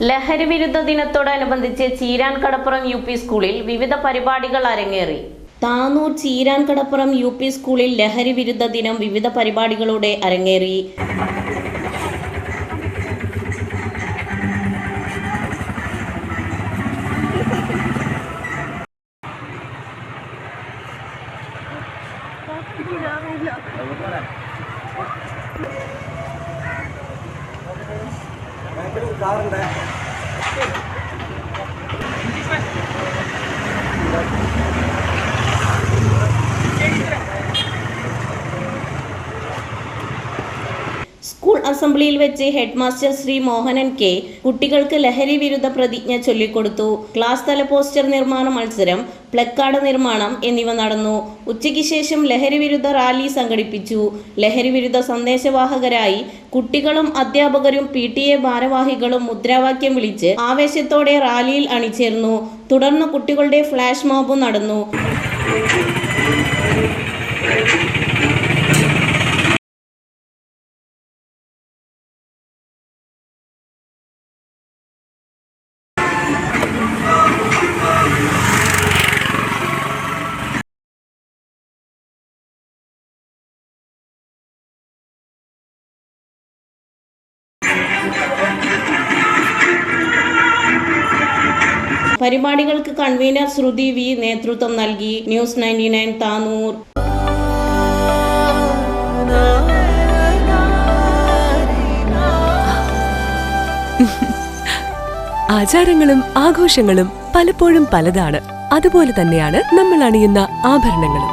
ലഹരി വിരുദ്ധ ദിനത്തോടനുബന്ധിച്ച് ചീരാൻ കടപ്പുറം യു പി സ്കൂളിൽ വിവിധ പരിപാടികൾ അരങ്ങേറി. താനൂർ ചീരാൻ കടപ്പുറം യു പി സ്കൂളിൽ ലഹരി വിരുദ്ധ ദിനം വിവിധ പരിപാടികളോടെ അരങ്ങേറി. कारण है। സ്കൂൾ അസംബ്ലിയിൽ വെച്ച് head master Shri Mohanan K കുട്ടികൾക്ക് ലഹരി വിരുദ്ധ പ്രതിജ്ഞ ചൊല്ലിക്കൊടുത്തു. ക്ലാസ് തല പോസ്റ്റർ നിർമ്മാണ മത്സരം പ്ലക്കാർഡ് നിർമ്മാണം എന്നിവ നടന്നു. ഉച്ചയ്ക്ക് ശേഷം ലഹരി വിരുദ്ധ റാലി സംഘടിപ്പിച്ചു. ലഹരി വിരുദ്ധ സന്ദേശവാഹകരായി കുട്ടികളും അധ്യാപകരും പി ടി എ ഭാരവാഹികളും മുദ്രാവാക്യം വിളിച്ച് ആവേശത്തോടെ റാലിയിൽ അണിചേർന്നു. തുടർന്ന് കുട്ടികളുടെ ഫ്ലാഷ് മോബും നടന്നു. പരിപാടികൾക്ക് കൺവീനർ ശ്രുതി വി നേതൃത്വം നൽകി. News ninety nine Tanur. ആചാരങ്ങളും ആഘോഷങ്ങളും പലപ്പോഴും പലതാണ്. അതുപോലെ തന്നെയാണ് നമ്മൾ അണിയുന്ന ആഭരണങ്ങളും.